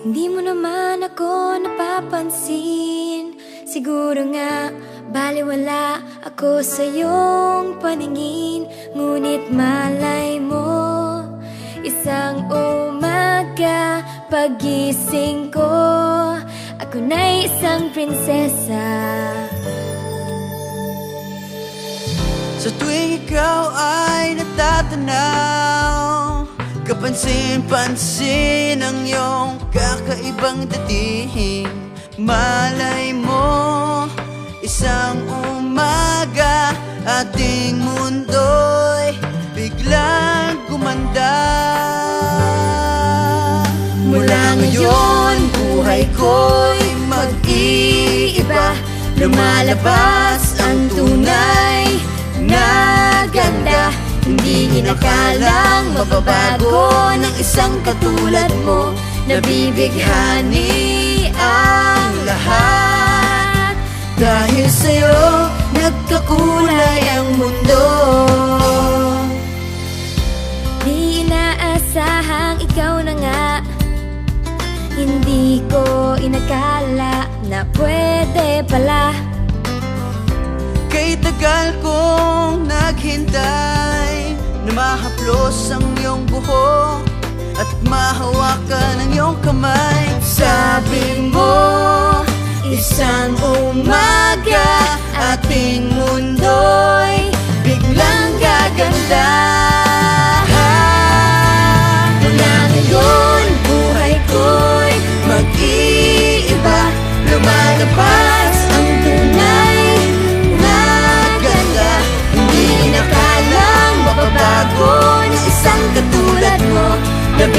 Hindi mo naman ako napapansin. Siguro nga baliwala ako sa iyong paningin. Ngunit malay mo Isang umaga pagising ko Ako na isang prinsesa Sa tuwing ikaw ay natatanaw Kapansin-pansin ang iyong kakaibang dating Malay mo, isang umaga Ating mundo'y biglang gumanda. Mula ngayon, buhay ko'y mag-iiba. Lumalabas ang tunay inakalang mababago ng isang katulad mo. Nabibighani ang lahat. Dahil sa'yo, nagkakulay ang mundo. Di inaasahang ikaw na nga. Hindi ko inakala na pwede pala. Kay tagal kong naghintay Na mahaplos ang iyong buhok At mahawakan ang iyong kamay. Sabi mo, isang umaga Ating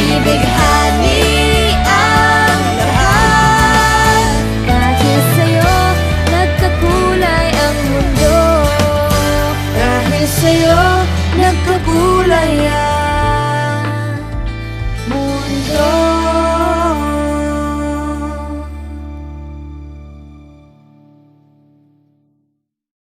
Nabibighani ang lahat. Dahil sa'yo, nagkakulay ang mundo. Dahil sa'yo, nagkakulay ang